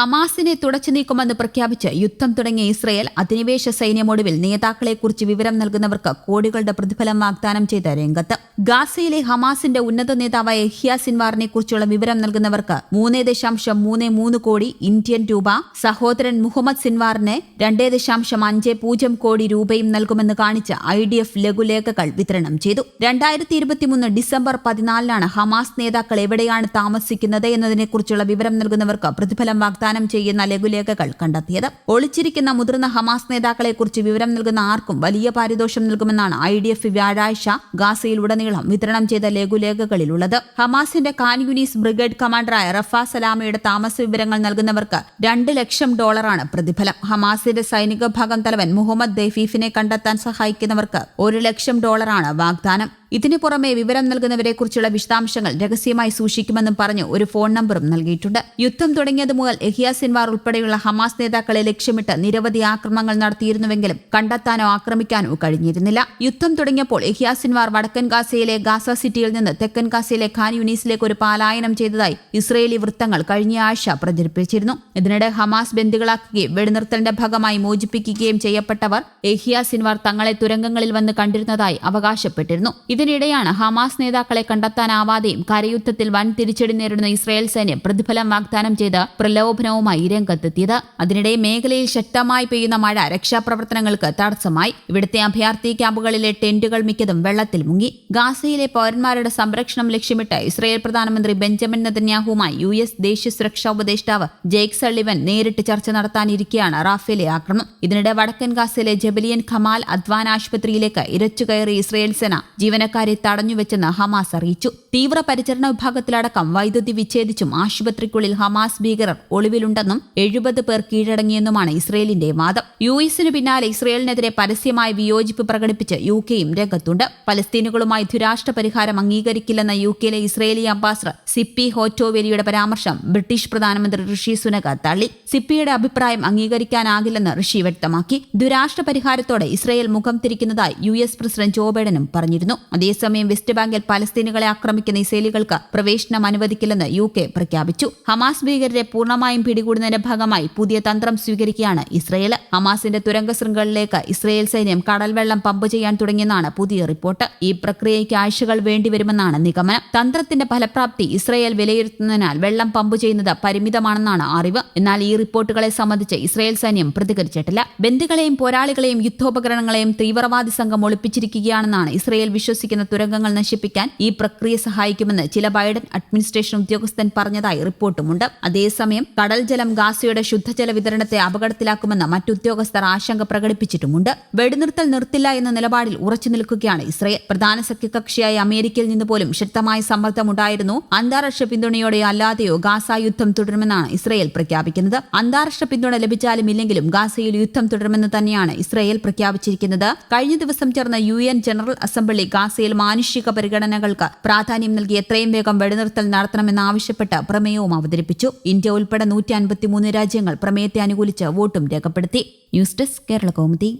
ഹമാസിനെ തുടച്ചു നീക്കുമെന്ന് പ്രഖ്യാപിച്ച് യുദ്ധം തുടങ്ങിയ ഇസ്രയേൽ അധിനിവേശ സൈന്യമൊടുവിൽ നേതാക്കളെക്കുറിച്ച് വിവരം നൽകുന്നവർക്ക് കോടികളുടെ പ്രതിഫലം വാഗ്ദാനം ചെയ്ത രംഗത്ത്. ഗാസയിലെ ഹമാസിന്റെ ഉന്നത നേതാവായ യഹ്യ സിൻവാറിനെ കുറിച്ചുള്ള വിവരം നൽകുന്നവർക്ക് മൂന്ന് ദശാംശം മൂന്ന് മൂന്ന് കോടി ഇന്ത്യൻ രൂപ സഹോദരൻ മുഹമ്മദ് സിൻവാറിന് രണ്ടേ ദശാംശം അഞ്ച് പൂജ്യം കോടി രൂപയും നൽകുമെന്ന് കാണിച്ച് ഐ ഡി എഫ് ലഘുലേഖകൾ വിതരണം ചെയ്തു. രണ്ടായിരത്തി ഇരുപത്തിമൂന്ന് ഡിസംബർ പതിനാലിനാണ് ഹമാസ് നേതാക്കൾ എവിടെയാണ് താമസിക്കുന്നത് എന്നതിനെക്കുറിച്ചുള്ള വിവരം നൽകുന്നവർക്ക് പ്രതിഫലം വാഗ്ദാനം ചെയ്യുന്ന ലഘുലേഖകൾ കണ്ടെത്തിയത്. ഒളിച്ചിരിക്കുന്ന മുതിർന്ന ഹമാസ് നേതാക്കളെക്കുറിച്ച് വിവരം നൽകുന്ന ആർക്കും വലിയ പാരിതോഷം നൽകുമെന്നാണ് ഐ ഡി എഫ് വ്യാഴാഴ്ച ഗാസയിലുടനീളം വിതരണം ചെയ്ത ലഘുലേഖകളിലുള്ളത്. ഹമാസിന്റെ ഖാൻ യുനീസ് ബ്രിഗേഡ് കമാൻഡറായ റഫ സലാമയുടെ താമസ വിവരങ്ങൾ നൽകുന്നവർക്ക് രണ്ട് ലക്ഷം ഡോളറാണ് പ്രതിഫലം. ഹമാസിന്റെ സൈനിക ഭാഗം തലവൻ മുഹമ്മദ് ദൈഫീഫിനെ കണ്ടെത്താൻ സഹായിക്കുന്നവർക്ക് ഒരു ലക്ഷം ഡോളറാണ് വാഗ്ദാനം. ഇതിനു പുറമെ വിവരം നൽകുന്നവരെക്കുറിച്ചുള്ള വിശദാംശങ്ങൾ രഹസ്യമായി സൂക്ഷിക്കുമെന്നും പറഞ്ഞു ഒരു ഫോൺ നമ്പറും നൽകിയിട്ടുണ്ട്. യുദ്ധം തുടങ്ങിയത് മുതൽ എഹിയ സിൻവാർ ഉൾപ്പെടെയുള്ള ഹമാസ് നേതാക്കളെ ലക്ഷ്യമിട്ട് നിരവധി ആക്രമണങ്ങൾ നടത്തിയിരുന്നുവെങ്കിലും കണ്ടെത്താനോ ആക്രമിക്കാനോ കഴിഞ്ഞിരുന്നില്ല. യുദ്ധം തുടങ്ങിയപ്പോൾ എഹിയ സിൻവാർ വടക്കൻ ഗാസയിലെ ഗാസ സിറ്റിയിൽ നിന്ന് തെക്കൻ ഗാസയിലെ ഖാൻ യുനീസിലേക്ക് ഒരു പാലായനം ചെയ്തതായി ഇസ്രയേലി വൃത്തങ്ങൾ കഴിഞ്ഞ ആഴ്ച പ്രചരിപ്പിച്ചിരുന്നു. ഇതിനിടെ ഹമാസ് ബന്ദികളാക്കുകയും വെടിനിർത്തലിന്റെ ഭാഗമായി മോചിപ്പിക്കുകയും ചെയ്യപ്പെട്ടവർ എഹിയ സിൻവാർ തങ്ങളെ തുരങ്കങ്ങളിൽ വന്ന് കണ്ടിരുന്നതായി അവകാശപ്പെട്ടിരുന്നു. ഇതിനിടെയാണ് ഹമാസ് നേതാക്കളെ കണ്ടെത്താനാവാതെയും കരയുദ്ധത്തിൽ വൻ തിരിച്ചടി നേരിടുന്ന ഇസ്രായേൽ സൈന്യം പ്രതിഫലം വാഗ്ദാനം ചെയ്ത് പ്രലോഭനവുമായി രംഗത്തെത്തിയത്. അതിനിടെ മേഖലയിൽ ശക്തമായി പെയ്യുന്ന മഴ രക്ഷാപ്രവർത്തനങ്ങൾക്ക് തടസ്സമായി. ഇവിടുത്തെ അഭയാർത്ഥി ക്യാമ്പുകളിലെ ടെന്റുകൾ മിക്കതും വെള്ളത്തിൽ മുങ്ങി. ഗാസയിലെ പൌരന്മാരുടെ സംരക്ഷണം ലക്ഷ്യമിട്ട് ഇസ്രായേൽ പ്രധാനമന്ത്രി ബെഞ്ചമിൻ നെതന്യാഹുവുമായി യു എസ് ദേശീയ സുരക്ഷാ ഉപദേഷ്ടാവ് ജെയ്ക് സള്ളിവൻ നേരിട്ട് ചർച്ച നടത്താനിരിക്കെയാണ് റാഫേലെ ആക്രമണം ഇതിനിടെ വടക്കൻ ഗാസയിലെ ജബലിയൻ ഖമാൽ അദ്വാൻ ആശുപത്രിയിലേക്ക് ഇരച്ചുകയറി ഇസ്രായേൽ സേന ജീവനക്കാരെ തടഞ്ഞുവെച്ചെന്ന് ഹമാസ് അറിയിച്ചു. തീവ്ര പരിചരണ വിഭാഗത്തിലടക്കം വൈദ്യുതി വിച്ഛേദിച്ചും ആശുപത്രിക്കുള്ളിൽ ഹമാസ് ഭീകരർ ഒളിവിലുണ്ടെന്നും എഴുപത് പേർ കീഴടങ്ങിയെന്നുമാണ് ഇസ്രയേലിന്റെ വാദം. യു എസിനു പിന്നാലെ ഇസ്രയേലിനെതിരെ പരസ്യമായി വിയോജിപ്പ് പ്രകടിപ്പിച്ച് യു കെയും രംഗത്തുണ്ട്. പലസ്തീനുകളുമായി ദ്വിരാഷ്ട്ര പരിഹാരം അംഗീകരിക്കില്ലെന്ന യു കെയിലെ ഇസ്രയേലി അംബാസഡർ സിപ്പി ഹോറ്റോവേലിയുടെ പരാമർശം ബ്രിട്ടീഷ് പ്രധാനമന്ത്രി ഋഷി സുനക തള്ളി. സിപ്പിയുടെ അഭിപ്രായം അംഗീകരിക്കാനാകില്ലെന്ന് ഋഷി വ്യക്തമാക്കി. ദ്വിരാഷ്ട്ര പരിഹാരത്തോടെ ഇസ്രയേൽ മുഖം തിരിക്കുന്നതായി യു എസ് പ്രസിഡന്റ് ജോ ബൈഡനും പറഞ്ഞിരുന്നു. അതേസമയം വെസ്റ്റ് ബാങ്കിൽ പലസ്തീനുകളെ ആക്രമിക്കുന്ന ഇസ്രേലികൾക്ക് പ്രവേശനം അനുവദിക്കില്ലെന്ന് യു കെ പ്രഖ്യാപിച്ചു. ഹമാസ് ഭീകരരെ പൂർണമായും പിടികൂടുന്നതിന്റെ ഭാഗമായി പുതിയ തന്ത്രം സ്വീകരിക്കുകയാണ് ഇസ്രയേൽ ഹമാസിന്റെ തുരങ്ക ശൃംഖലയിലേക്ക് ഇസ്രയേൽ സൈന്യം കടൽവെള്ളം പമ്പ് ചെയ്യാൻ തുടങ്ങിയെന്നാണ് പുതിയ റിപ്പോർട്ട്. ഈ പ്രക്രിയയ്ക്ക് ആഴ്ചകൾ വേണ്ടിവരുമെന്നാണ് നിഗമനം. തന്ത്രത്തിന്റെ ഫലപ്രാപ്തി ഇസ്രയേൽ വിലയിരുത്തുന്നതിനാൽ വെള്ളം പമ്പ് ചെയ്യുന്നത് പരിമിതമാണെന്നാണ് അറിവ്. എന്നാൽ ഈ റിപ്പോർട്ടുകളെ സംബന്ധിച്ച് ഇസ്രയേൽ സൈന്യം പ്രതികരിച്ചിട്ടില്ല. ബന്ധുക്കളെയും പോരാളികളെയും യുദ്ധോപകരണങ്ങളെയും തീവ്രവാദി സംഘം ഒളിപ്പിച്ചിരിക്കുകയാണെന്നാണ് ഇസ്രയേൽ വിശ്വസിക്കുന്ന തുരങ്കങ്ങൾ നശിപ്പിക്കാൻ ഈ പ്രക്രിയ സഹായിക്കുമെന്ന് ചില ബൈഡൻ അഡ്മിനിസ്ട്രേഷൻ ഉദ്യോഗസ്ഥൻ പറഞ്ഞതായി റിപ്പോർട്ടുമുണ്ട്. അതേസമയം കടൽ ജലം ഗാസയുടെ ശുദ്ധജല വിതരണത്തെ അപകടത്തിലാക്കുമെന്ന് മറ്റുദ്യോഗസ്ഥർ ആശങ്ക പ്രകടിപ്പിച്ചിട്ടുമുണ്ട്. വെടിനിർത്തൽ നിർത്തില്ല എന്ന നിലപാടിൽ ഉറച്ചു നിൽക്കുകയാണ് ഇസ്രയേൽ. പ്രധാന സഖ്യകക്ഷിയായ അമേരിക്കയിൽ നിന്ന് പോലും ശക്തമായ സമ്മർദ്ദമുണ്ടായിരുന്നു. അന്താരാഷ്ട്ര പിന്തുണയോടെ അല്ലാതെയോ ഗാസ യുദ്ധം തുടരുമെന്നാണ് ഇസ്രയേൽ പ്രഖ്യാപിക്കുന്നത്. അന്താരാഷ്ട്ര പിന്തുണ ലഭിച്ചാലും ഇല്ലെങ്കിലും ഗാസയിൽ യുദ്ധം തുടരുമെന്ന് തന്നെയാണ് ഇസ്രയേൽ പ്രഖ്യാപിച്ചിരിക്കുന്നത്. കഴിഞ്ഞ ദിവസം ചേർന്ന യു ജനറൽ അസംബ്ലി ഗാസയിൽ മാനുഷിക പരിഗണനകൾക്ക് പ്രാധാന്യം നൽകി എത്രയും വേഗം വെടിനിർത്തൽ നടത്തണമെന്നാവശ്യപ്പെട്ട് പ്രമേയവും അവതരിപ്പിച്ചു. ഇന്ത്യ ഉൾപ്പെടെ നൂറ്റി അൻപത്തിമൂന്ന് രാജ്യങ്ങൾ പ്രമേയത്തെ അനുകൂലിച്ച് വോട്ടും രേഖപ്പെടുത്തി. News desk Kerala Kaumudi.